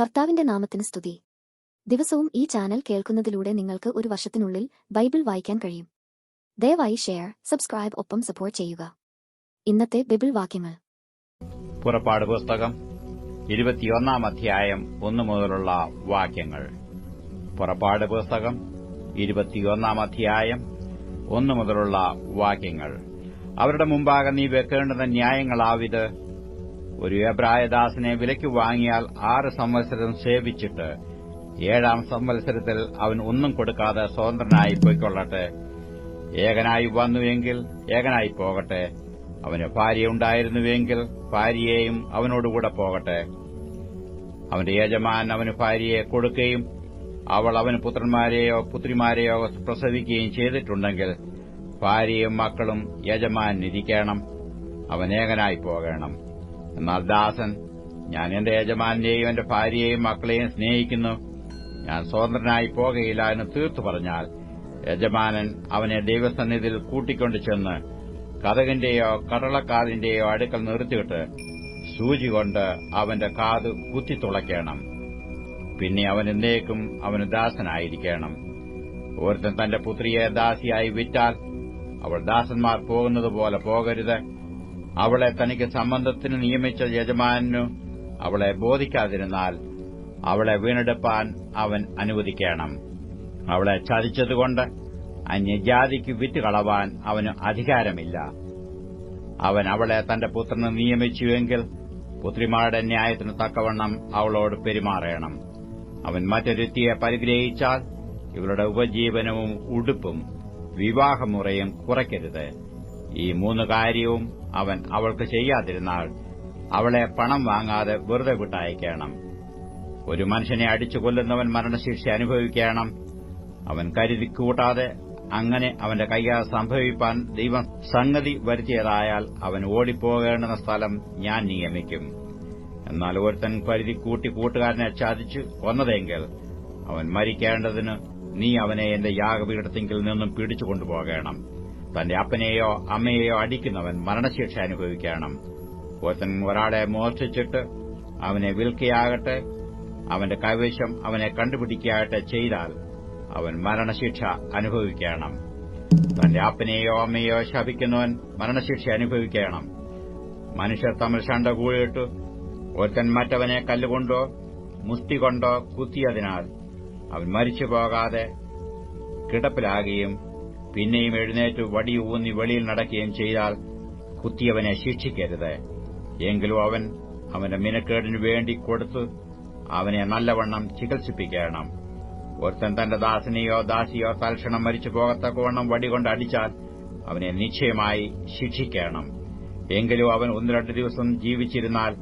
കർത്താവിന്റെ നാമത്തിന് സ്തുതി. ദിവസവും ഈ ചാനൽ കേൾക്കുന്നതിലൂടെ നിങ്ങൾക്ക് ഒരു വർഷത്തിനുള്ളിൽ ബൈബിൾ വായിക്കാൻ കഴിയും. ദയവായി ഷെയർ സബ്സ്ക്രൈബ് ഒപ്പം സപ്പോർട്ട് ചെയ്യുക. ഇന്നത്തെ ബൈബിൾ വാക്യങ്ങൾ. പുറപ്പാട് പുസ്തകം ഇരുപത്തിയൊന്നാം അധ്യായം ഒന്നു മുതലുള്ള വാക്യങ്ങൾ. പുറപ്പാട് പുസ്തകം ഇരുപത്തിയൊന്നാം അധ്യായം ഒന്നു മുതലുള്ള വാക്യങ്ങൾ. അവരുടെ മുമ്പാകെ നീ വെക്കേണ്ടുന്ന ന്യായങ്ങളാവിത്. ഒരു എബ്രായദാസിനെ വിലയ്ക്ക് വാങ്ങിയാൽ ആറ് സംവത്സരം സേവിച്ചിട്ട് ഏഴാം സംവത്സരത്തിൽ അവൻ ഒന്നും കൊടുക്കാതെ സ്വതന്ത്രനായി പോയിക്കൊള്ളട്ടെ. ഏകനായി വന്നുവെങ്കിൽ ഏകനായി പോകട്ടെ. അവന് ഭാര്യ ഉണ്ടായിരുന്നുവെങ്കിൽ ഭാര്യയെയും അവനോടുകൂടെ പോകട്ടെ. അവന്റെ യജമാൻ അവന് ഭാര്യയെ കൊടുക്കുകയും അവൾ അവന് പുത്രന്മാരെയോ പുത്രിമാരെയോ പ്രസവിക്കുകയും ചെയ്തിട്ടുണ്ടെങ്കിൽ ഭാര്യയും മക്കളും യജമാൻ ഇരിക്കണം അവനേകനായി പോകണം. എന്നാൽ ദാസൻ ഞാൻ എന്റെ യജമാനെയും എന്റെ ഭാര്യയെയും മക്കളെയും സ്നേഹിക്കുന്നു. ഞാൻ സ്വതന്ത്രനായി പോകയില്ല എന്ന് തീർത്തു പറഞ്ഞാൽ യജമാനൻ അവനെ ദൈവസന്നിധിയിൽ കൂട്ടിക്കൊണ്ടു ചെന്ന് കഥകിന്റെയോ കടളക്കാലിന്റെയോ അടുക്കൽ നിർത്തിയിട്ട് സൂചി കൊണ്ട് അവന്റെ കാത് കുത്തിത്തുളയ്ക്കണം പിന്നെ അവൻ എന്നേക്കും അവന് ദാസനായിരിക്കണം. ഒരുത്തൻ തന്റെ പുത്രിയെ ദാസിയായി വിറ്റാൽ അവൾ ദാസന്മാർ പോകുന്നതുപോലെ പോകരുത്. അവളെ തനിക്ക് സംബന്ധത്തിന് നിയമിച്ച യജമാനു അവളെ ബോധിക്കാതിരുന്നാൽ അവളെ വീണെടുപ്പാൻ അവൻ അനുവദിക്കണം. അവളെ ചതിച്ചതുകൊണ്ട് അന്യജാതിക്ക് വിറ്റ് കളവാൻ അവന് അധികാരമില്ല. അവൻ അവളെ തന്റെ പുത്രന് നിയമിച്ചുവെങ്കിൽ പുത്രിമാരുടെ ന്യായത്തിന് തക്കവണ്ണം അവളോട് പെരുമാറണം. അവൻ മറ്റൊരുത്തിയെ പരിഗ്രഹിച്ചാൽ ഇവരുടെ ഉപജീവനവും ഉടുപ്പും വിവാഹമുറയും കുറയ്ക്കരുത്. ഈ മൂന്ന് കാര്യവും അവൻ അവൾക്ക് ചെയ്യാതിരുന്നാൽ അവളെ പണം വാങ്ങാതെ വെറുതെ വിട്ടയക്കണം. ഒരു മനുഷ്യനെ അടിച്ചു കൊല്ലുന്നവൻ മരണശിക്ഷ അനുഭവിക്കണം. അവൻ കരുതി കൂട്ടാതെ അങ്ങനെ അവന്റെ കൈയാ സംഭവിപ്പാൻ ദൈവം സംഗതി വരുത്തിയതായാൽ അവൻ ഓടിപ്പോകേണ്ടുന്ന സ്ഥലം ഞാൻ നിയമിക്കും. എന്നാൽ ഒരുത്തൻ കരുതി കൂട്ടി കൂട്ടുകാരനെ ചതിച്ചു കൊന്നതെങ്കിൽ അവൻ മരിക്കേണ്ടതിന് നീ അവനെ എന്റെ യാഗപീഠത്തിങ്കിൽ നിന്നും പിടിച്ചു കൊണ്ടുപോകണം. തന്റെ അപ്പനെയോ അമ്മയെയോ അടിക്കുന്നവൻ മരണശിക്ഷ അനുഭവിക്കണം. ഒരുത്തൻ ഒരാളെ മോഷ്ടിച്ചിട്ട് അവനെ വിൽക്കുകയാകട്ടെ അവന്റെ കൈവശം അവനെ കണ്ടുപിടിക്കുകയാകട്ടെ ചെയ്താൽ അവൻ മരണശിക്ഷ അനുഭവിക്കണം. തന്റെ അപ്പനെയോ അമ്മയെയോ ശപിക്കുന്നവൻ മരണശിക്ഷ അനുഭവിക്കണം. മനുഷ്യർ തമ്മിൽ ഷണ്ട കൂടിയിട്ട് ഒരുത്തൻ മറ്റവനെ കല്ലുകൊണ്ടോ മുസ്തി കൊണ്ടോ കുത്തിയതിനാൽ അവൻ മരിച്ചു പോകാതെ കിടപ്പിലാകുകയും പിന്നെയും എഴുന്നേറ്റ് വടി ഊന്നി വെളിയിൽ നടക്കുകയും ചെയ്താൽ കുത്തിയവനെ ശിക്ഷിക്കരുത്. എങ്കിലും അവൻ അവന്റെ മിനക്കേടിനു വേണ്ടി കൊടുത്ത് അവനെ നല്ലവണ്ണം ചികിത്സിപ്പിക്കണം. ഒരുത്തൻ തന്റെ ദാസിനെയോ ദാസിയോ തൽക്ഷണം മരിച്ചു പോകത്തക്കവണ്ണം വടികൊണ്ട് അടിച്ചാൽ അവനെ നിശ്ചയമായി ശിക്ഷിക്കണം. എങ്കിലും അവൻ ഒന്ന് രണ്ട് ദിവസം ജീവിച്ചിരുന്നാൽ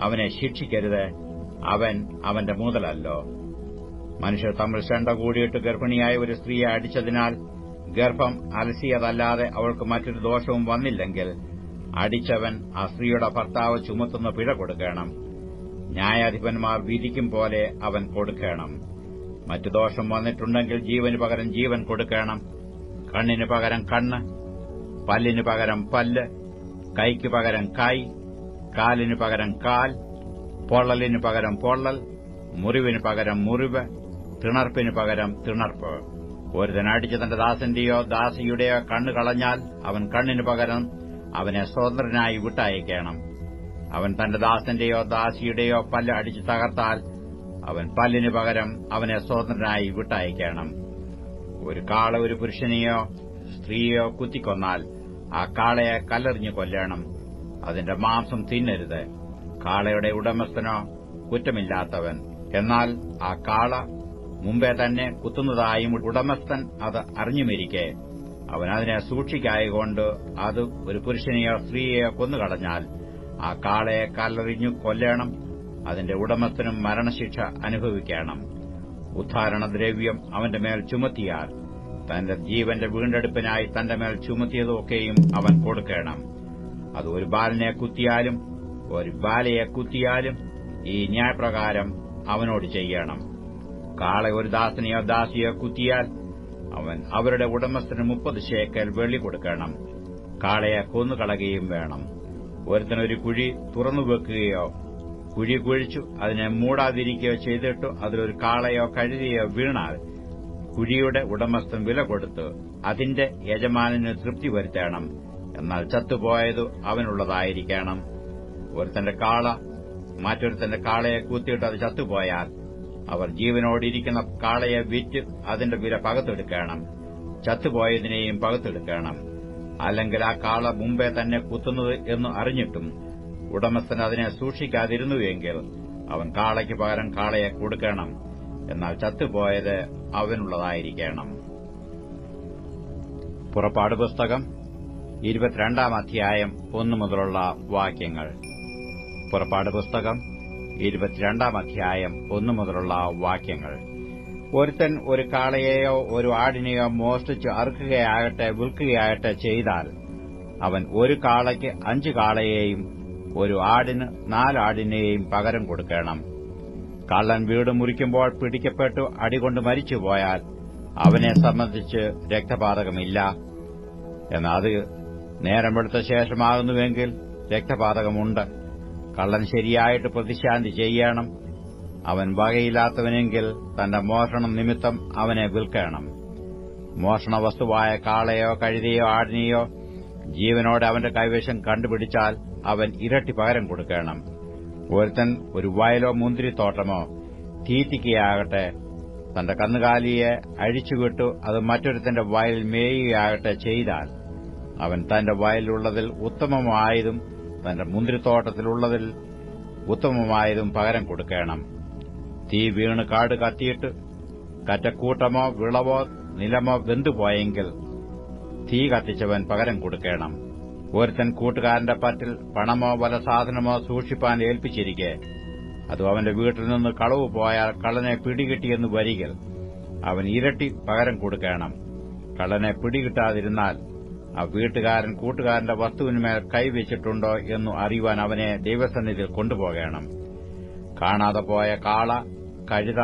അവനെ ശിക്ഷിക്കരുത്. അവൻ അവന്റെ മുതലല്ലോ. മനുഷ്യർ തമ്മിൽ ശണ്ട കൂടിയിട്ട് ഗർഭിണിയായ ഒരു സ്ത്രീയെ അടിച്ചതിനാൽ ഗർഭം അലസിയതല്ലാതെ അവൾക്ക് മറ്റൊരു ദോഷവും വന്നില്ലെങ്കിൽ അടിച്ചവൻ ആ സ്ത്രീയുടെ ഭർത്താവ് ചുമത്തുന്ന പിഴ കൊടുക്കണം. ന്യായാധിപന്മാർ വിധിക്കും പോലെ അവൻ കൊടുക്കണം. മറ്റു ദോഷം വന്നിട്ടുണ്ടെങ്കിൽ ജീവന് പകരം ജീവൻ കൊടുക്കണം. കണ്ണിന് പകരം കണ്ണ് പല്ലിന് പകരം പല്ല് കൈക്ക് പകരം കൈ കാലിന് പകരം കാൽ പൊള്ളലിന് പകരം പൊള്ളൽ മുറിവിന് പകരം മുറിവ് തിണർപ്പിന് പകരം തിണർപ്പ്. ഒരുതൻ തനാടിച്ച് തന്റെ ദാസന്റെയോ ദാസിയുടെയോ കണ്ണ് കളഞ്ഞാൽ അവൻ കണ്ണിന് പകരം അവനെ സ്വതന്ത്രനായി വിട്ടയക്കണം. അവൻ തന്റെ ദാസന്റെയോ ദാസിയുടെയോ പല്ല് അടിച്ചു തകർത്താൽ അവൻ പല്ലിന് പകരം അവനെ സ്വതന്ത്രനായി വിട്ടയക്കണം. ഒരു കാള ഒരു പുരുഷനെയോ സ്ത്രീയോ കുത്തിക്കൊന്നാൽ ആ കാളയെ കല്ലെറിഞ്ഞു കൊല്ലണം. അതിന്റെ മാംസം തിന്നരുത്. കാളയുടെ ഉടമസ്ഥനോ കുറ്റമില്ലാത്തവൻ. എന്നാൽ ആ കാള മുമ്പേ തന്നെ കുത്തുന്നതായും ഉടമസ്ഥൻ അത് അറിഞ്ഞുമിരിക്കെ. അവനതിനെ സൂക്ഷിക്കായകൊണ്ട് അത് ഒരു പുരുഷനെയോ സ്ത്രീയെയോ കൊന്നുകളഞ്ഞാൽ ആ കാളയെ കല്ലെറിഞ്ഞു കൊല്ലണം അതിന്റെ ഉടമസ്ഥനും മരണശിക്ഷ അനുഭവിക്കണം. ഉദ്ധാരണദ്രവ്യം അവന്റെ മേൽ ചുമത്തിയാൽ തന്റെ ജീവന്റെ വീണ്ടെടുപ്പിനായി തന്റെ മേൽ ചുമത്തിയതൊക്കെയും അവൻ കൊടുക്കണം. അത് ഒരു ബാലനെ കുത്തിയാലും ഒരു ബാലയെ കുത്തിയാലും ഈ ന്യായപ്രകാരം അവനോട് ചെയ്യണം. കാളെ ഒരു ദാസനെയോ ദാസിയോ കുത്തിയാൽ അവൻ അവരുടെ ഉടമസ്ഥന് മുപ്പത് ശേക്കൽ വെള്ളി കൊടുക്കണം. കാളയെ കൊന്നുകളയുകയും വേണം. ഒരുത്തനൊരു കുഴി തുറന്നു വെക്കുകയോ കുഴി കുഴിച്ചു അതിനെ മൂടാതിരിക്കുകയോ ചെയ്തിട്ടു അതിലൊരു കാളയോ കഴുതിയോ വീണാൽ കുഴിയുടെ ഉടമസ്ഥൻ വില കൊടുത്ത് അതിന്റെ യജമാനന് തൃപ്തി വരുത്തണം. എന്നാൽ ചത്തുപോയതു അവനുള്ളതായിരിക്കണം. ഒരുത്തന്റെ കാള മറ്റൊരുത്തന്റെ കാളയെ കൂത്തിയിട്ട് അത് ചത്തുപോയാൽ അവർ ജീവനോടിരിക്കുന്ന കാളയെ വിറ്റ് അതിന്റെ വില പകത്തെടുക്കണം. ചത്തുപോയതിനെയും പകത്തെടുക്കണം. അല്ലെങ്കിൽ ആ കാള മുമ്പേ തന്നെ കുത്തുന്നത് എന്ന് അറിഞ്ഞിട്ടും ഉടമസ്ഥൻ അതിനെ സൂക്ഷിക്കാതിരുന്നുവെങ്കിൽ അവൻ കാളയ്ക്ക് പകരം കാളയെ കൊടുക്കണം. എന്നാൽ ചത്തുപോയത് അവനുള്ളതായിരിക്കണം. പുറപ്പാട് പുസ്തകം ഇരുപത്തിരണ്ടാം അധ്യായം ഒന്നു മുതലുള്ള വാക്യങ്ങൾ. പുറപ്പാട് പുസ്തകം ഇരുപത്തിരണ്ടാം അധ്യായം ഒന്നു മുതലുള്ള വാക്യങ്ങൾ. ഒരുത്തൻ ഒരു കാളയെയോ ഒരു ആടിനെയോ മോഷ്ടിച്ച് അറുക്കുകയാകട്ടെ വിൽക്കുകയാകട്ടെ ചെയ്താൽ അവൻ ഒരു കാളയ്ക്ക് അഞ്ച് കാളയെയും ഒരു ആടിന് നാലാടിനെയും പകരം കൊടുക്കണം. കള്ളൻ വീട് മുറിക്കുമ്പോൾ പിടിക്കപ്പെട്ടു അടികൊണ്ട് മരിച്ചുപോയാൽ അവനെ സംബന്ധിച്ച് രക്തപാതകമില്ല. എന്നാൽ അത് നേരം വെളുത്ത ശേഷമാകുന്നുവെങ്കിൽ രക്തപാതകമുണ്ട്. കള്ളൻ ശരിയായിട്ട് പ്രതിശാന്തി ചെയ്യണം. അവൻ വകയില്ലാത്തവനെങ്കിൽ തന്റെ മോഷണം നിമിത്തം അവനെ വിൽക്കണം. മോഷണ വസ്തുവായ കാളയോ കഴുതിയോ ആടിനെയോ ജീവനോടെ അവന്റെ കൈവശം കണ്ടുപിടിച്ചാൽ അവൻ ഇരട്ടി പകരം കൊടുക്കണം. ഒരുത്തൻ ഒരു വയലോ മുന്തിരിത്തോട്ടമോ തീറ്റിക്കുകയാകട്ടെ തന്റെ കന്നുകാലിയെ അഴിച്ചുവിട്ടു അത് മറ്റൊരുത്തന്റെ വയലിൽ മേയുകയാകട്ടെ ചെയ്താൽ അവൻ തന്റെ വയലിലുള്ളതിൽ ഉത്തമമായതും തന്റെ മുന്തിരിത്തോട്ടത്തിലുള്ളതിൽ ഉത്തമമായതും പകരം കൊടുക്കണം. തീ വീണ് കാട് കത്തിയിട്ട് കറ്റക്കൂട്ടമോ വിളവോ നിലമോ വെന്തുപോയെങ്കിൽ തീ കത്തിച്ചവൻ പകരം കൊടുക്കണം. ഒരുത്തൻ കൂട്ടുകാരന്റെ പറ്റിൽ പണമോ വല സാധനമോ സൂക്ഷിപ്പാൻ ഏൽപ്പിച്ചിരിക്കെ അത് അവന്റെ വീട്ടിൽ നിന്ന് കളവ് പോയാൽ കള്ളനെ പിടികിട്ടിയെന്ന് വരികിൽ അവൻ ഇരട്ടി പകരം കൊടുക്കണം. കള്ളനെ പിടികിട്ടാതിരുന്നാൽ ആ വീട്ടുകാരൻ കൂട്ടുകാരന്റെ വസ്തുവിന്മേൽ കൈവച്ചിട്ടുണ്ടോ എന്നു അറിയുവാൻ അവനെ ദൈവസന്നിധിയിൽ കൊണ്ടുപോകണം. കാണാതെ പോയ കാള കഴുത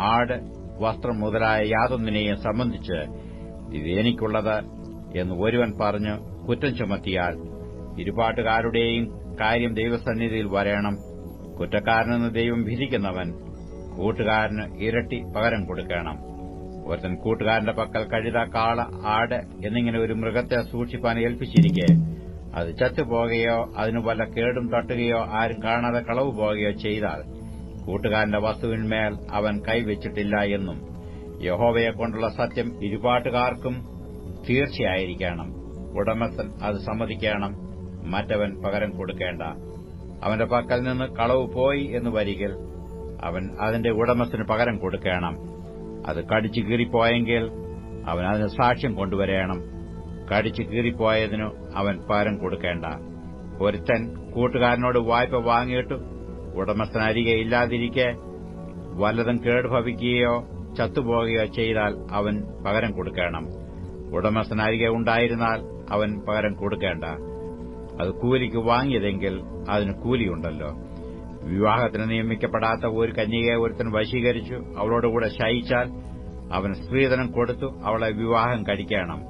ആട് വസ്ത്രം മുതലായ യാതൊന്നിനെയും സംബന്ധിച്ച് ഇത് എനിക്കുള്ളത് എന്ന് ഒരുവൻ പറഞ്ഞ് കുറ്റം ചുമത്തിയാൽ ഇരുപാട്ടുകാരുടെയും കാര്യം ദൈവസന്നിധിയിൽ വരേണം. കുറ്റക്കാരനെന്ന് ദൈവം വിധിക്കുന്നവൻ കൂട്ടുകാരന് ഇരട്ടി പകരം കൊടുക്കണം. ഒരുത്തൻ കൂട്ടുകാരന്റെ പക്കൽ കഴുത കാള ആട് എന്നിങ്ങനെ ഒരു മൃഗത്തെ സൂക്ഷിപ്പാൻ ഏൽപ്പിച്ചിരിക്കെ. അത് ചത്തുപോകുകയോ അതിനു വല്ല കേടും തട്ടുകയോ ആരും കാണാതെ കളവ് പോകുകയോ ചെയ്താൽ കൂട്ടുകാരന്റെ വസ്തുവിന്മേൽ അവൻ കൈവച്ചിട്ടില്ല എന്നും. യഹോവയെ കൊണ്ടുള്ള സത്യം ഇരുപാട്ടുകാർക്കും തീർച്ചയായിരിക്കണം. ഉടമസ്ഥൻ അത് സമ്മതിക്കണം. മറ്റവൻ പകരം കൊടുക്കേണ്ട. അവന്റെ പക്കൽ നിന്ന് കളവ് പോയി എന്ന് വരികിൽ അവൻ അതിന്റെ ഉടമസ്ഥന് പകരം കൊടുക്കണം. അത് കടിച്ചു കീറിപ്പോയെങ്കിൽ അവൻ അതിന് സാക്ഷ്യം കൊണ്ടുവരേണം. കടിച്ചു കീറിപ്പോയതിനു അവൻ പകരം കൊടുക്കേണ്ട. ഒരുത്തൻ കൂട്ടുകാരനോട് വായ്പ വാങ്ങിയിട്ട് ഉടമസ്ഥൻ അരികെ ഇല്ലാതിരിക്കെ വല്ലതും കേടുഭവിക്കുകയോ ചത്തുപോകുകയോ ചെയ്താൽ അവൻ പകരം കൊടുക്കണം. ഉടമസ്ഥൻ അരികെ ഉണ്ടായിരുന്നാൽ അവൻ പകരം കൊടുക്കേണ്ട. അത് കൂലിക്ക് വാങ്ങിയതെങ്കിൽ അതിന് കൂലിയുണ്ടല്ലോ. വിവാഹത്തിന് നിയമിക്കപ്പെടാത്ത ഒരു കന്യകയെ ഒരുത്തൻ വശീകരിച്ചു. അവളോടുകൂടെ ശയിച്ചാൽ അവൻ സ്ത്രീധനം കൊടുത്തു. അവളെ വിവാഹം കഴിക്കണം.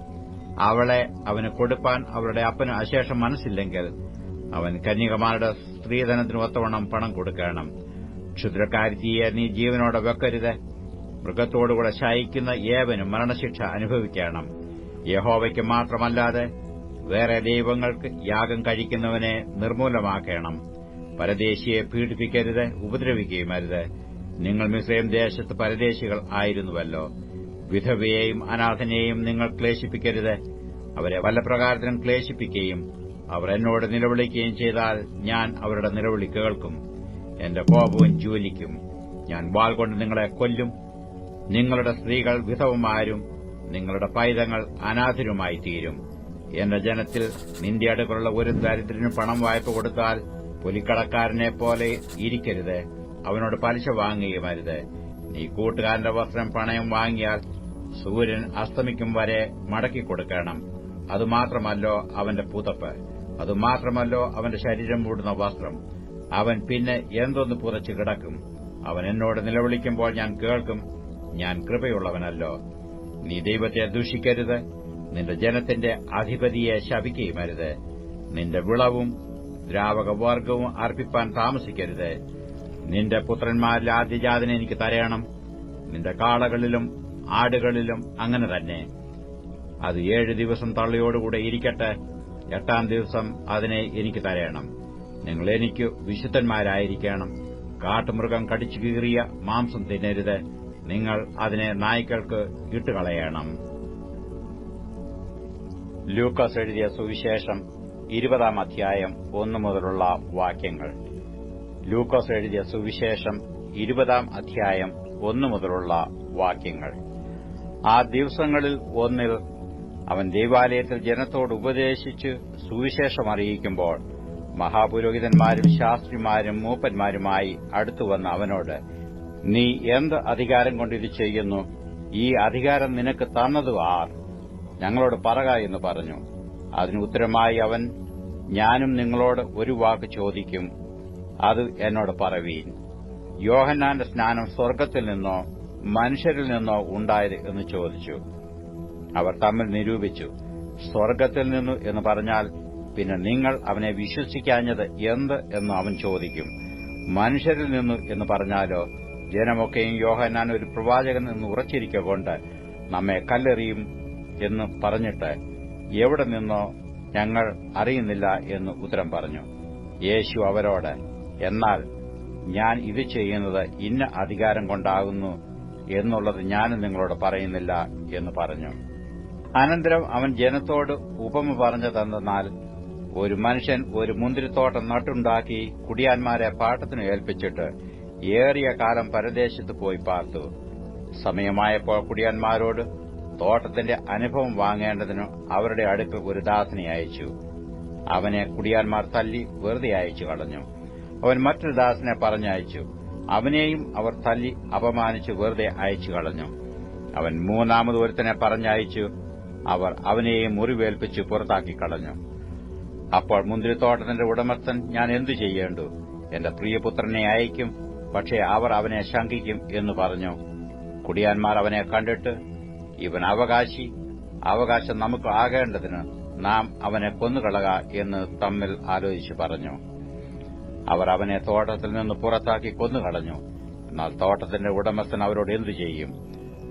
അവളെ അവന് കൊടുപ്പാൻ അവളുടെ അപ്പന് അശേഷം മനസ്സില്ലെങ്കിൽ അവൻ കന്യകമാരുടെ സ്ത്രീധനത്തിന് ഒത്തവണ്ണം പണം കൊടുക്കണം. ക്ഷുദ്രക്കാരിയെ നീ ജീവനോടെ വെക്കരുത്. മൃഗത്തോടുകൂടെ ശയിക്കുന്ന ഏവനും മരണശിക്ഷ അനുഭവിക്കണം. യഹോവയ്ക്ക് മാത്രമല്ലാതെ വേറെ ദൈവങ്ങൾക്ക് യാഗം കഴിക്കുന്നവനെ നിർമൂലമാക്കണം. പരദേശിയെ പീഡിപ്പിക്കരുത് ഉപദ്രവിക്കുകയുമരുത്. നിങ്ങൾ മിസ്രൈം ദേശത്ത് പരദേശികൾ ആയിരുന്നുവല്ലോ. വിധവയെയും അനാഥനെയും നിങ്ങൾ ക്ലേശിപ്പിക്കരുത്. അവരെ വല്ല പ്രകാരത്തിനും ക്ലേശിപ്പിക്കുകയും അവർ എന്നോട് നിലവിളിക്കുകയും ചെയ്താൽ ഞാൻ അവരുടെ നിലവിളി കേൾക്കും. എന്റെ കോപവും ജ്വലിക്കും. ഞാൻ വാൾ കൊണ്ട് നിങ്ങളെ കൊല്ലും. നിങ്ങളുടെ സ്ത്രീകൾ വിധവമാരും നിങ്ങളുടെ പൈതങ്ങൾ അനാഥരുമായി തീരും എന്റെ ജനത്തിൽ നിന്റെ അടുക്കുള്ള ഒരു ദരിദ്രന് പണം വായ്പ കൊടുത്താൽ പുലിക്കടക്കാരനെ പോലെ ഇരിക്കരുത്. അവനോട് പലിശ വാങ്ങുകയുമരുത് നീ കൂട്ടുകാരന്റെ വസ്ത്രം പണയം വാങ്ങിയാൽ സൂര്യൻ അസ്തമിക്കും വരെ മടക്കി കൊടുക്കണം. അതുമാത്രമല്ലോ അവന്റെ പുതപ്പ്. അതുമാത്രമല്ലോ അവന്റെ ശരീരം മൂടുന്ന വസ്ത്രം. അവൻ പിന്നെ എന്തൊന്ന് പുതച്ച് കിടക്കും? അവൻ എന്നോട് നിലവിളിക്കുമ്പോൾ ഞാൻ കേൾക്കും. ഞാൻ കൃപയുള്ളവനല്ലോ. നീ ദൈവത്തെ ദൂഷിക്കരുത്. നിന്റെ ജനത്തിന്റെ അധിപതിയെ ശപിക്കുകയുമരുത് നിന്റെ വിളവും ദ്രാവകവർഗവും അർപ്പിപ്പാൻ താമസിക്കരുത്. നിന്റെ പുത്രന്മാരിൽ ആദ്യജാതനെ എനിക്ക് തരയണം. നിന്റെ കാളകളിലും ആടുകളിലും അങ്ങനെ തന്നെ. അത് ഏഴ് ദിവസം തള്ളിയോടുകൂടെ ഇരിക്കട്ടെ. എട്ടാം ദിവസം അതിനെ എനിക്ക് തരയണം. നിങ്ങൾ എനിക്ക് വിശുദ്ധന്മാരായിരിക്കണം. കാട്ടുമൃഗം കടിച്ചു കീറിയ മാംസം തിന്നരുത്. നിങ്ങൾ അതിനെ നായ്ക്കൾക്ക് ഇട്ടുകളയണം. ലൂക്കസ് എഴുതിയ സുവിശേഷം ഇരുപതാം അധ്യായം ഒന്നു മുതലുള്ള വാക്യങ്ങൾ. ലൂക്കോസ് എഴുതിയ സുവിശേഷം ഇരുപതാം അധ്യായം ഒന്നു മുതലുള്ള വാക്യങ്ങൾ. ആ ദിവസങ്ങളിൽ ഒന്നിൽ അവൻ ദേവാലയത്തിൽ ജനത്തോട് ഉപദേശിച്ച് സുവിശേഷം അറിയിക്കുമ്പോൾ മഹാപുരോഹിതന്മാരും ശാസ്ത്രിമാരും മൂപ്പന്മാരുമായി അടുത്തുവന്ന അവനോട് നീ എന്ത് അധികാരം കൊണ്ട് ഇത് ചെയ്യുന്നു? ഈ അധികാരം നിനക്ക് തന്നതു ആർ? ഞങ്ങളോട് പറക എന്ന് പറഞ്ഞു. അതിന് ഉത്തരമായി അവൻ ഞാനും നിങ്ങളോട് ഒരു വാക്ക് ചോദിക്കും. അത് എന്നോട് പറവീൻ. യോഹന്നാന്റെ സ്നാനം സ്വർഗത്തിൽ നിന്നോ മനുഷ്യരിൽ നിന്നോ ഉണ്ടായത് എന്ന് ചോദിച്ചു. അവർ തമ്മിൽ നിരൂപിച്ചു സ്വർഗത്തിൽ നിന്നു എന്ന് പറഞ്ഞാൽ പിന്നെ നിങ്ങൾ അവനെ വിശ്വസിക്കാഞ്ഞത് എന്ത് എന്ന് അവൻ ചോദിക്കും. മനുഷ്യരിൽ നിന്നു എന്ന് പറഞ്ഞാലോ? ജനമൊക്കെയും യോഹന്നാൻ ഒരു പ്രവാചകൻ എന്ന് ഉറച്ചിരിക്കൊണ്ട് നമ്മെ കല്ലെറിയും എന്ന് പറഞ്ഞിട്ട് എവിടെ നിന്നോ ഞങ്ങൾ അറിയുന്നില്ല എന്ന് ഉത്തരം പറഞ്ഞു. യേശു അവരോട് എന്നാൽ ഞാൻ ഇത് ചെയ്യുന്നത് ഇന്ന അധികാരം കൊണ്ടാകുന്നു എന്നുള്ളത് ഞാനും നിങ്ങളോട് പറയുന്നില്ല എന്ന് പറഞ്ഞു. അനന്തരം അവൻ ജനത്തോട് ഉപമ പറഞ്ഞതെന്നാൽ ഒരു മനുഷ്യൻ ഒരു മുന്തിരിത്തോട്ടം നട്ടുണ്ടാക്കി കുടിയാന്മാരെ പാട്ടത്തിന് ഏൽപ്പിച്ചിട്ട് ഏറിയ കാലം പരദേശത്ത് പോയി പാർത്തു. സമയമായപ്പോൾ കുടിയാന്മാരോട് തോട്ടത്തിന്റെ അനുഭവം വാങ്ങേണ്ടതിനു അവരുടെ അടുക്കൽ ഒരു ദാസനെ അയച്ചു. അവനെ കുടിയാന്മാർ തല്ലി വെറുതെ അയച്ചു കളഞ്ഞു. അവൻ മറ്റൊരു ദാസനെ പറഞ്ഞയച്ചു. അവനെയും അവർ തല്ലി അപമാനിച്ച് വെറുതെ അയച്ചു കളഞ്ഞു. അവൻ മൂന്നാമത് ഒരുത്തനെ പറഞ്ഞയച്ചു. അവർ അവനെയും മുറിവേൽപ്പിച്ച് പുറത്താക്കി കളഞ്ഞു. അപ്പോൾ മുന്തിരിത്തോട്ടത്തിന്റെ ഉടമസ്ഥൻ ഞാൻ എന്തു ചെയ്യേണ്ടു? എന്റെ പ്രിയപുത്രനെ അയക്കും പക്ഷേ അവർ അവനെ ശങ്കിക്കും എന്ന് പറഞ്ഞു. കുടിയാന്മാർ അവനെ കണ്ടിട്ട് ഇവൻ അവകാശി. അവകാശം നമുക്ക് ആകേണ്ടതിന് നാം അവനെ കൊന്നുകളക എന്ന് തമ്മിൽ ആലോചിച്ചു പറഞ്ഞു. അവർ അവനെ തോട്ടത്തിൽ നിന്ന് പുറത്താക്കി കൊന്നുകളഞ്ഞു. എന്നാൽ തോട്ടത്തിന്റെ ഉടമസ്ഥൻ അവരോട് എന്തു ചെയ്യും?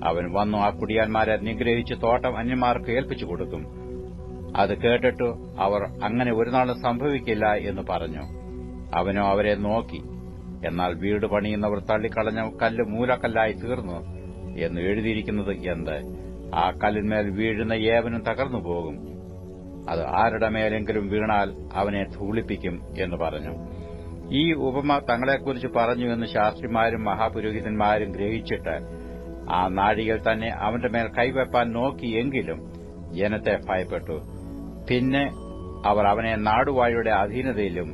അവൻ വന്നു ആ കുടിയാന്മാരെ നിഗ്രഹിച്ച് തോട്ടം അന്യന്മാർക്ക് ഏൽപ്പിച്ചു കൊടുക്കും. അത് കേട്ടിട്ടു അവർ അങ്ങനെ ഒരു നാളും സംഭവിക്കില്ല എന്ന് പറഞ്ഞു. അവനോ അവരെ നോക്കി. എന്നാൽ വീട് പണിയുന്നവർ തള്ളിക്കളഞ്ഞ കല്ല് മൂലക്കല്ലായി തീർന്നു. എന്ന് എഴുതിയിരിക്കുന്നത് എന്ത്? ആ കല്ലിന്മേൽ വീഴുന്ന ഏവനും തകർന്നു പോകും. അത് ആരുടെ മേലെങ്കിലും വീണാൽ അവനെ ധൂളിപ്പിക്കും എന്ന് പറഞ്ഞു. ഈ ഉപമ തങ്ങളെക്കുറിച്ച് പറഞ്ഞു എന്ന് ശാസ്ത്രിമാരും മഹാപുരോഹിതന്മാരും ഗ്രഹിച്ചിട്ട് ആ നാഴികൾ തന്നെ അവന്റെ മേൽ കൈവെപ്പാൻ നോക്കിയെങ്കിലും ജനത്തെ ഭയപ്പെട്ടു. പിന്നെ അവർ അവനെ നാടുവാഴിയുടെ അധീനതയിലും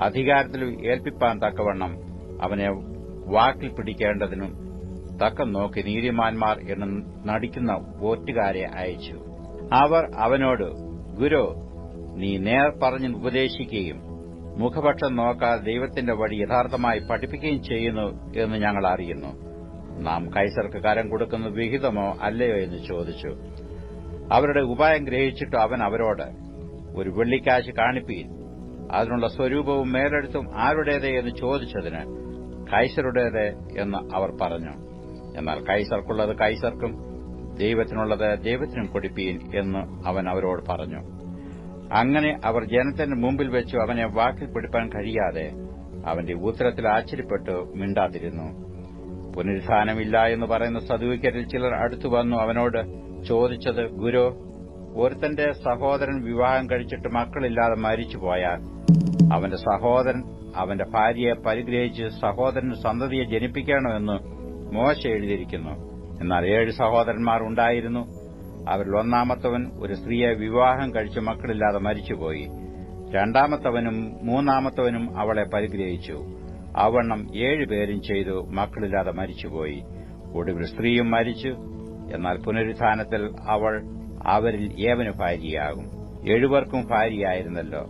അധികാരത്തിലും ഏൽപ്പിപ്പാൻ തക്കവണ്ണം അവനെ വാക്കിൽ പിടിക്കേണ്ടതിനും തക്കം നോക്കി നീതിമാന്മാർ എന്ന് നടിക്കുന്ന വോറ്റുകാരെ അയച്ചു. അവർ അവനോട് ഗുരു നീ നേർ പറഞ്ഞ് ഉപദേശിക്കുകയും മുഖപക്ഷം നോക്കാതെ ദൈവത്തിന്റെ വഴി യഥാർത്ഥമായി പഠിപ്പിക്കുകയും ചെയ്യുന്നു എന്ന് ഞങ്ങൾ അറിയുന്നു. നാം കൈസർക്ക് കരം കൊടുക്കുന്നത് വിഹിതമോ അല്ലയോ എന്ന് ചോദിച്ചു. അവരുടെ ഉപായം ഗ്രഹിച്ചിട്ട് അവൻ അവരോട് ഒരു വെള്ളിക്കാശ് കാണിപ്പീൻ അതിനുള്ള സ്വരൂപവും മേലെടുത്തും ആരുടേത്? എന്ന് ചോദിച്ചതിന് കൈസറുടേത് എന്ന് അവർ പറഞ്ഞു. എന്നാൽ കൈസർക്കുള്ളത് കൈസർക്കും ദൈവത്തിനുള്ളത് ദൈവത്തിനും കൊടുപ്പീൻ എന്ന് അവൻ അവരോട് പറഞ്ഞു. അങ്ങനെ അവർ ജനത്തിന്റെ മുമ്പിൽ വെച്ചു അവനെ വാക്കിൽ പിടിപ്പാൻ കഴിയാതെ അവന്റെ ഉത്തരത്തിൽ ആശ്ചര്യപ്പെട്ട് മിണ്ടാതിരുന്നു. പുനരുദ്ധാനമില്ല എന്ന് പറയുന്ന സദുവിക്കരിൽ ചിലർ അടുത്തു വന്നു അവനോട് ചോദിച്ചത് ഗുരു ഒരുത്തന്റെ സഹോദരൻ വിവാഹം കഴിച്ചിട്ട് മക്കളില്ലാതെ മരിച്ചുപോയാൽ അവന്റെ സഹോദരൻ അവന്റെ ഭാര്യയെ പരിഗ്രഹിച്ച് സഹോദരന് സന്തതിയെ ജനിപ്പിക്കണമെന്ന് മോശ എഴുതിയിരിക്കുന്നു എന്നാൽ ഏഴ് സഹോദരന്മാർ ഉണ്ടായിരുന്നു. അവരിൽ ഒന്നാമത്തവൻ ഒരു സ്ത്രീയെ വിവാഹം കഴിച്ച് മക്കളില്ലാതെ മരിച്ചുപോയി. രണ്ടാമത്തവനും മൂന്നാമത്തവനും അവളെ പരിഗ്രഹിച്ചു. അവണ്ണം ഏഴുപേരും ചെയ്തു മക്കളില്ലാതെ മരിച്ചുപോയി. ഒടുവിൽ സ്ത്രീയും മരിച്ചു. എന്നാൽ പുനരുത്ഥാനത്തിൽ അവൾ അവരിൽ ഏവന് ഭാര്യയാകും. എഴുവർക്കും ഭാര്യയായിരുന്നല്ലോ.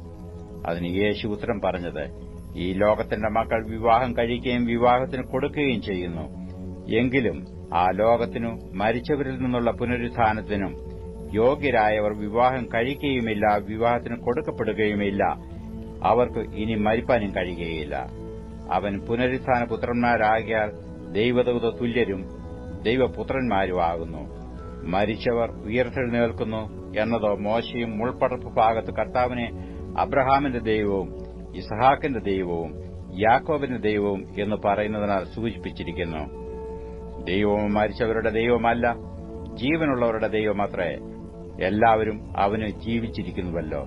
അതിന് യേശു ഉത്തരം പറഞ്ഞത് ഈ ലോകത്തിന്റെ മക്കൾ വിവാഹം കഴിക്കുകയും വിവാഹത്തിന് കൊടുക്കുകയും ചെയ്യുന്നു. എങ്കിലും ആ ലോകത്തിനു മരിച്ചവരിൽ നിന്നുള്ള പുനരുത്ഥാനത്തിനും യോഗ്യരായവർ വിവാഹം കഴിക്കുകയുമില്ല വിവാഹത്തിന് കൊടുക്കപ്പെടുകയുമില്ല. അവർക്ക് ഇനി മരിപ്പാനും കഴിയുകയില്ല. അവൻ പുനരുത്ഥാന പുത്രന്മാരാകിയാൽ ദൈവദൂത തുല്യരും ദൈവപുത്രന്മാരുമാകുന്നു മരിച്ചവർ ഉയർത്തെഴുന്നേൽക്കുന്നു എന്നതോ മോശയും മുൾപ്പടർപ്പ് ഭാഗത്ത് കർത്താവിനെ അബ്രഹാമിന്റെ ദൈവവും ഇസഹാക്കിന്റെ ദൈവവും യാക്കോബിന്റെ ദൈവവും എന്ന് പറയുന്നതിനാൽ സൂചിപ്പിച്ചിരിക്കുന്നു. ദൈവവും മരിച്ചവരുടെ ദൈവമല്ല ജീവനുള്ളവരുടെ ദൈവമത്രേ. എല്ലാവരും അവന് ജീവിച്ചിരിക്കുന്നുവല്ലോ.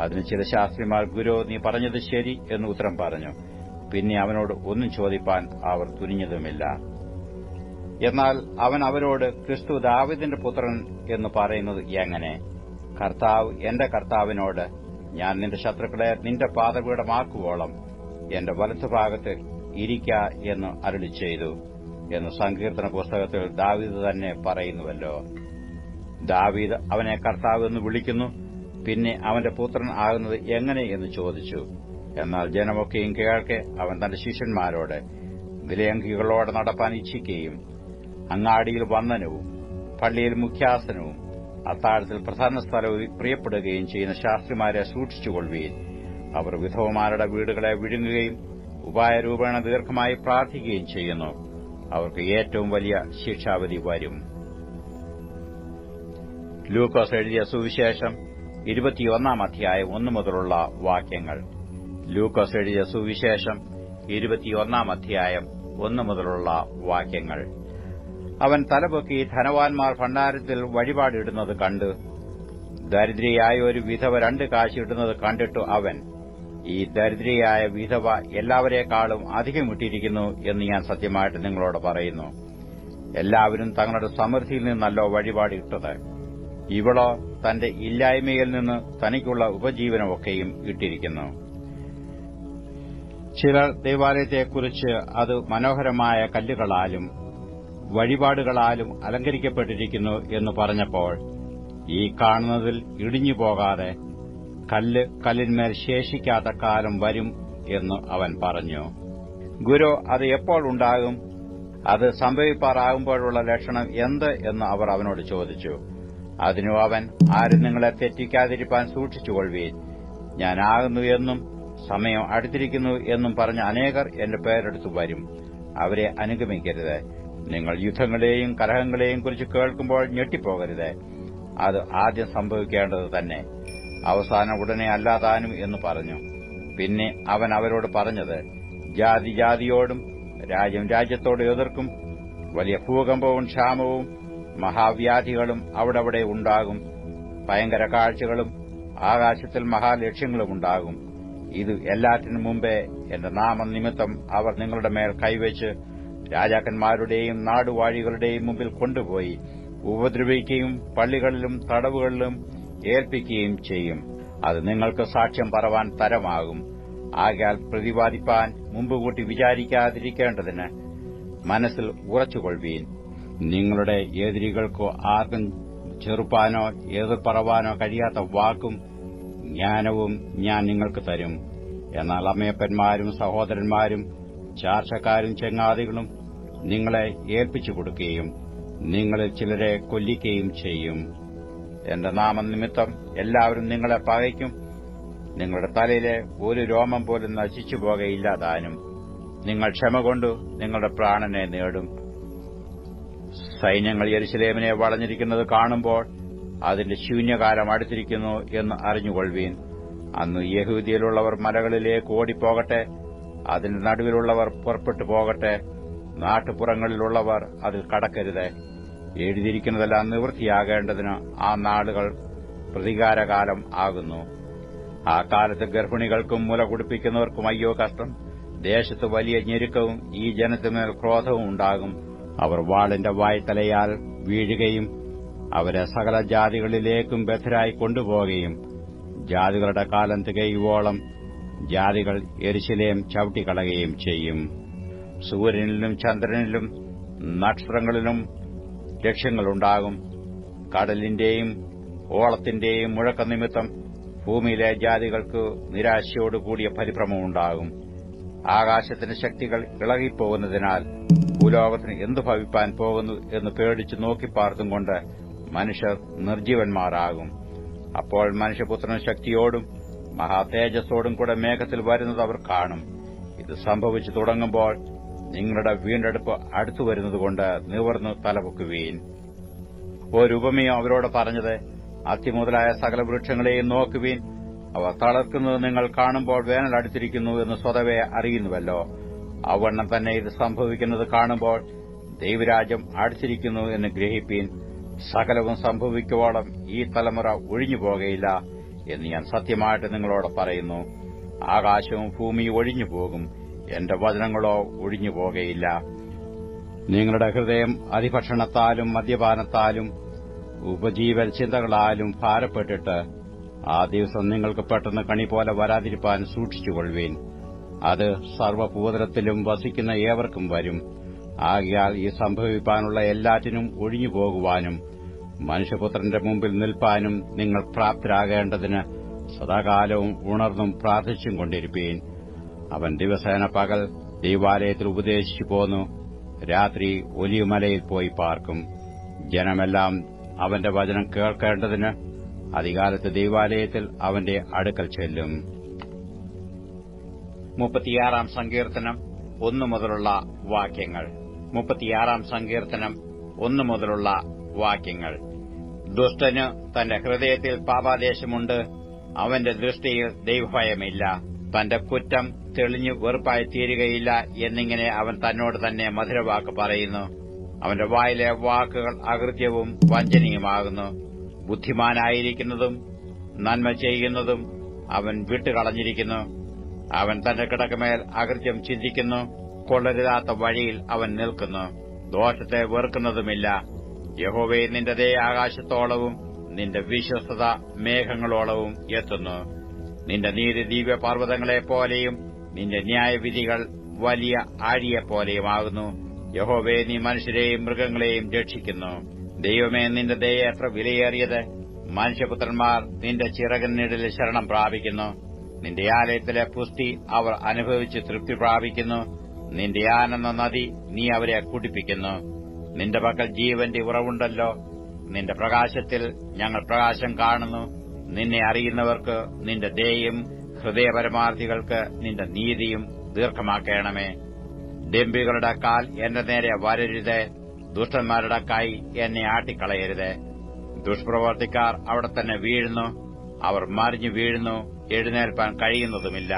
അതിന് ചില ശാസ്ത്രിമാർ ഗുരു നീ പറഞ്ഞത് ശരി എന്ന് ഉത്തരം പറഞ്ഞു. പിന്നെ അവനോട് ഒന്നും ചോദിപ്പാൻ അവർ തുനിഞ്ഞതുമില്ല. എന്നാൽ അവൻ അവരോട് ക്രിസ്തു ദാവിദിന്റെ പുത്രൻ എന്ന് പറയുന്നത് എങ്ങനെ? കർത്താവ് എന്റെ കർത്താവിനോട് ഞാൻ നിന്റെ ശത്രുക്കളെ നിന്റെ പാതപീഠമാക്കുവോളം എന്റെ വലത്തുഭാഗത്ത് ഇരിക്ക എന്ന് അരുളി ചെയ്തു. എന്ന് സങ്കീർത്തന പുസ്തകത്തിൽ ദാവീദ് തന്നെ പറയുന്നുവല്ലോ. ദാവീദ് അവനെ കർത്താവ് എന്ന് വിളിക്കുന്നു. പിന്നെ അവന്റെ പുത്രൻ ആകുന്നത് എങ്ങനെ എന്ന് ചോദിച്ചു. എന്നാൽ ജനമൊക്കെയും കേൾക്കെ അവൻ തന്റെ ശിഷ്യന്മാരോട് വിലയങ്കികളോടെ നടപ്പാൻ ഇച്ഛിക്കുകയും അങ്ങാടിയിൽ വന്ദനവും പള്ളിയിൽ മുഖ്യാസനവും അത്താഴത്തിൽ പ്രധാന സ്ഥലവും പ്രിയപ്പെടുകയും ചെയ്യുന്ന ശാസ്ത്രിമാരെ സൂക്ഷിച്ചുകൊള്ളുകയും അവർ വിധവമാരുടെ വീടുകളെ വിഴുങ്ങുകയും ഉപായരൂപേണ ദീർഘമായി പ്രാർത്ഥിക്കുകയും ചെയ്യുന്നു. അവർക്ക് ഏറ്റവും വലിയ ശിക്ഷാവധി വരും. ലൂക്കോസ് എഴുതിയ സുവിശേഷം ഇരുപത്തിയൊന്നാം അധ്യായം ഒന്നു മുതലുള്ള വാക്യങ്ങൾ. ലൂക്കോസ് എഴുതിയ സുവിശേഷം ഇരുപത്തിയൊന്നാം അധ്യായം ഒന്നു മുതലുള്ള വാക്യങ്ങൾ. അവൻ തലപൊക്കി ധനവാന്മാർ ഭണ്ഡാരത്തിൽ വഴിപാടിടുന്നത് കണ്ട് ദരിദ്രയായ ഒരു വിധവ രണ്ട് കാശിടുന്നത് കണ്ടിട്ടു അവൻ ഈ ദരിദ്രയായ വിധവ എല്ലാവരെക്കാളും അധികം ഇട്ടിരിക്കുന്നു എന്ന് ഞാൻ സത്യമായിട്ട് നിങ്ങളോട് പറയുന്നു. എല്ലാവരും തങ്ങളുടെ സമൃദ്ധിയിൽ നിന്നല്ലോ വഴിപാടിട്ടത്. ഇവളോ തന്റെ ഇല്ലായ്മയിൽ നിന്ന് തനിക്കുള്ള ഉപജീവനമൊക്കെയും ഇട്ടിരിക്കുന്നു. ചിലർ ദേവാലയത്തെക്കുറിച്ച് അത് മനോഹരമായ കല്ലുകളാലും വഴിപാടുകളാലും അലങ്കരിക്കപ്പെട്ടിരിക്കുന്നു എന്ന് പറഞ്ഞപ്പോൾ ഈ കാണുന്നതിൽ ഇടിഞ്ഞു പോകാതെ കല്ല് കല്ലിന്മേൽ ശേഷിക്കാത്ത കാലം വരും എന്ന് അവൻ പറഞ്ഞു. ഗുരു അത് എപ്പോൾ ഉണ്ടാകും? അത് സംഭവിപ്പാറാകുമ്പോഴുള്ള ലക്ഷണം എന്ത് എന്ന് അവർ അവനോട് ചോദിച്ചു. അതിനു അവൻ ആരും നിങ്ങളെ തെറ്റിക്കാതിരിപ്പാൻ സൂക്ഷിച്ചുകൊള്ളുവീൻ. ഞാനാകുന്നു എന്നും സമയം അടുത്തിരിക്കുന്നു എന്നും പറഞ്ഞ അനേകർ എന്റെ പേരെടുത്തു വരും. അവരെ അനുഗമിക്കരുത്. നിങ്ങൾ യുദ്ധങ്ങളെയും കലഹങ്ങളെയും കുറിച്ച് കേൾക്കുമ്പോൾ ഞെട്ടിപ്പോകരുത്. അത് ആദ്യം സംഭവിക്കേണ്ടത് തന്നെ. അവസാനം ഉടനെ അല്ലാതാനും എന്ന് പറഞ്ഞു. പിന്നെ അവൻ അവരോട് പറഞ്ഞത് ജാതി ജാതിയോടും രാജ്യം രാജ്യത്തോട് എതിർക്കും വലിയ ഭൂകമ്പവും ക്ഷാമവും മഹാവ്യാധികളും അവിടെവിടെ ഉണ്ടാകും ഭയങ്കര കാഴ്ചകളും ആകാശത്തിൽ മഹാലക്ഷ്യങ്ങളും ഉണ്ടാകും. ഇത് എല്ലാറ്റിനും മുമ്പേ എന്റെ നാമനിമിത്തം അവർ നിങ്ങളുടെ മേൽ കൈവച്ച് രാജാക്കന്മാരുടെയും നാടുവാഴികളുടെയും മുമ്പിൽ കൊണ്ടുപോയി ഉപദ്രവിക്കുകയും പള്ളികളിലും തടവുകളിലും ഏൽപ്പിക്കുകയും ചെയ്യും. അത് നിങ്ങൾക്ക് സാക്ഷ്യം പറവാൻ തരമാകും. ആകയാൽ പ്രതിപാദിപ്പാൻ മുമ്പുകൂട്ടി വിചാരിക്കാതിരിക്കേണ്ടതിന് മനസ്സിൽ ഉറച്ചുകൊള്ളുവീൻ. നിങ്ങളുടെ എതിരികൾക്കോ ആർക്കും ചെറുപ്പാനോ എതിർപ്പറവാനോ കഴിയാത്ത വാക്കും ജ്ഞാനവും ഞാൻ നിങ്ങൾക്ക് തരും. എന്നാൽ അമ്മയപ്പന്മാരും സഹോദരന്മാരും ചാർച്ചക്കാരും ചെങ്ങാതികളും നിങ്ങളെ ഏൽപ്പിച്ചു കൊടുക്കുകയും നിങ്ങളിൽ ചിലരെ കൊല്ലിക്കുകയും ചെയ്യും. എന്റെ നാമനിമിത്തം എല്ലാവരും നിങ്ങളെ പകയ്ക്കും. നിങ്ങളുടെ തലയിലെ ഒരു രോമം പോലും നശിച്ചു പോകയില്ല താനും നിങ്ങൾ ക്ഷമ കൊണ്ടു നിങ്ങളുടെ പ്രാണനെ നേടും. സൈന്യങ്ങൾ യരിശിലേമിനെ വളഞ്ഞിരിക്കുന്നത് കാണുമ്പോൾ അതിന്റെ ശൂന്യകാലം അടുത്തിരിക്കുന്നു എന്ന് അറിഞ്ഞുകൊള്ളുവീൻ. അന്ന് യഹൂദിയിലുള്ളവർ മലകളിലേക്ക് ഓടിപ്പോകട്ടെ അതിന്റെ നടുവിലുള്ളവർ പുറപ്പെട്ടു പോകട്ടെ നാട്ടുപുറങ്ങളിലുള്ളവർ അതിൽ കടക്കരുത്. എഴുതിയിരിക്കുന്നതെല്ലാം നിവൃത്തിയാകേണ്ടതിന് ആ നാടുകൾ പ്രതികാരകാലം ആകുന്നു. ആ കാലത്ത് ഗർഭിണികൾക്കും മുല കുടിപ്പിക്കുന്നവർക്കും അയ്യോ കഷ്ടം. ദേശത്ത് വലിയ ഞെരുക്കവും ഈ ജനത്തിന്മേൽ ക്രോധവും ഉണ്ടാകും. അവർ വാളിന്റെ വായ്ത്തലയാൽ വീഴുകയും അവരെ സകല ജാതികളിലേക്കും ബദ്ധരായി കൊണ്ടുപോകുകയും ജാതികളുടെ കാലം തികയുവോളം ജാതികൾ എരിശിലേം ചവിട്ടിക്കളയുകയും ചെയ്യും. സൂര്യനിലും ചന്ദ്രനിലും നക്ഷത്രങ്ങളിലും ലക്ഷ്യങ്ങളുണ്ടാകും. കടലിന്റെയും ഓളത്തിന്റെയും മുഴക്കനിമിത്തം ഭൂമിയിലെ ജാതികൾക്ക് നിരാശയോടുകൂടിയ പരിഭ്രമമുണ്ടാകും ആകാശത്തിന്റെ ശക്തികൾ ഇളകിപ്പോകുന്നതിനാൽ ഭൂലോകത്തിന് എന്തു ഭവിപ്പാൻ പോകുന്നു എന്ന് പേടിച്ച് നോക്കിപ്പാർത്തും കൊണ്ട് മനുഷ്യർ നിർജീവന്മാരാകും അപ്പോൾ മനുഷ്യപുത്രൻ ശക്തിയോടും മഹാതേജസ്സോടും കൂടെ മേഘത്തിൽ വരുന്നത് അവർ കാണും. ഇത് സംഭവിച്ചു തുടങ്ങുമ്പോൾ നിങ്ങളുടെ വീണ്ടെടുപ്പ് അടുത്തു വരുന്നതുകൊണ്ട് നിവർന്നു തലപൊക്കുവീൻ. ഒരു ഉപമയോ അവരോട് പറഞ്ഞത് അത്തിമുതലായ സകല വൃക്ഷങ്ങളെയും നോക്കുവീൻ. അവ തളർക്കുന്നത് നിങ്ങൾ കാണുമ്പോൾ വേനൽ അടുത്തിരിക്കുന്നു എന്ന് സ്വതവേ അറിയുന്നുവല്ലോ. അവണ്ണം തന്നെ ഇത് സംഭവിക്കുന്നത് കാണുമ്പോൾ ദൈവരാജ്യം അടുത്തിരിക്കുന്നു എന്ന് ഗ്രഹിപ്പീൻ. സകലവും സംഭവിക്കുവോളം ഈ തലമുറ ഒഴിഞ്ഞു പോകുകയില്ല എന്ന് ഞാൻ സത്യമായിട്ട് നിങ്ങളോട് പറയുന്നു. ആകാശവും ഭൂമിയും ഒഴിഞ്ഞു പോകും. എന്റെ വചനങ്ങളോ ഒഴിഞ്ഞു പോകയില്ല. നിങ്ങളുടെ ഹൃദയം അതിഭക്ഷണത്താലും മദ്യപാനത്താലും ഉപജീവൽ ചിന്തകളാലും ഭാരപ്പെട്ടിട്ട് ആ ദിവസം നിങ്ങൾക്ക് പെട്ടെന്ന് കണി പോലെ വരാതിരിപ്പാൻ സൂക്ഷിച്ചുകൊള്ളുവീൻ. അത് സർവഭൂതലത്തിലും വസിക്കുന്ന ഏവർക്കും വരും. ആകയാൽ ഈ സംഭവിപ്പാനുള്ള എല്ലാറ്റിനും ഒഴിഞ്ഞു പോകുവാനും മനുഷ്യപുത്രന്റെ മുമ്പിൽ നിൽപ്പാനും നിങ്ങൾ പ്രാപ്തരാകേണ്ടതിന് സദാകാലവും ഉണർന്നും പ്രാർത്ഥിച്ചും കൊണ്ടിരിപ്പീൻ. അവൻ ദിവസേന പകൽ ദൈവാലയത്തിൽ ഉപദേശിച്ചു പോന്നു. രാത്രി ഒലിയുമലയിൽ പോയി പാർക്കും. ജനമെല്ലാം അവന്റെ വചനം കേൾക്കേണ്ടതിന് അധികാലത്ത് ദൈവാലയത്തിൽ അവന്റെ അടുക്കൽ ചെല്ലും. മുപ്പത്തിയാറാം സങ്കീർത്തനം ഒന്നു മുതലുള്ള വാക്യങ്ങൾ. മുപ്പത്തിയാറാം സങ്കീർത്തനം ഒന്നു മുതലുള്ള വാക്യങ്ങൾ. ദുഷ്ടന് തന്റെ ഹൃദയത്തിൽ പാപാദേശമുണ്ട്. അവന്റെ ദൃഷ്ടിയിൽ ദൈവഭയമില്ല. തന്റെ കുറ്റം തെളിഞ്ഞു വെറുപ്പായി തീരുകയില്ല എന്നിങ്ങനെ അവൻ തന്നോട് തന്നെ മധുരവാക്ക് പറയുന്നു. അവന്റെ വായിലെ വാക്കുകൾ അകൃത്യവും വഞ്ചനീയമാകുന്നു. ബുദ്ധിമാനായിരിക്കുന്നതും നന്മ ചെയ്യുന്നതും അവൻ വിട്ടുകളഞ്ഞിരിക്കുന്നു. അവൻ തന്റെ കിടക്കമേൽ അകൃത്യം ചിന്തിക്കുന്നു. കൊള്ളരുതാത്ത വഴിയിൽ അവൻ നിൽക്കുന്നു. ദോഷത്തെ വെറുക്കുന്നതുമില്ല. യഹോവേ നിന്റെ ദേ ആകാശത്തോളവും നിന്റെ വിശ്വസ്തത മേഘങ്ങളോളവും എത്തുന്നു. നിന്റെ നീതി ദിവ്യപർവതങ്ങളെപ്പോലെയും നിന്റെ ന്യായവിധികൾ വലിയ ആഴിയെപ്പോലെയുമാകുന്നു യഹോവേ നീ മനുഷ്യരെയും മൃഗങ്ങളെയും രക്ഷിക്കുന്നു. ദൈവമേ നിന്റെ ദയ എത്ര വിലയേറിയത്. മനുഷ്യപുത്രന്മാർ നിന്റെ ചിറകനിടലിൽ ശരണം പ്രാപിക്കുന്നു. നിന്റെ ആലയത്തിലെ പുഷ്ടി അവർ അനുഭവിച്ച് തൃപ്തി പ്രാപിക്കുന്നു. നിന്റെ ആനന്ദ നദി നീ അവരെ കുടിപ്പിക്കുന്നു. നിന്റെ പക്കൽ ജീവന്റെ ഉറവുണ്ടല്ലോ. നിന്റെ പ്രകാശത്തിൽ ഞങ്ങൾ പ്രകാശം കാണുന്നു. നിന്നെ അറിയുന്നവർക്ക് നിന്റെ ദയയും ഹൃദയപരമാർത്ഥികൾക്ക് നിന്റെ നീതിയും ദീർഘമാക്കണമേ. ഡെമ്പികളുടെ കാൽ എന്റെ നേരെ വരരുത് ദുഷ്ടന്മാരുടെ കൈ എന്നെ ആട്ടിക്കളയരുത്. ദുഷ്പ്രവർത്തിക്കാർ അവിടെ തന്നെ വീഴുന്നു അവർ മറിഞ്ഞു വീഴുന്നു എഴുന്നേൽപ്പാൻ കഴിയുന്നതുമില്ല.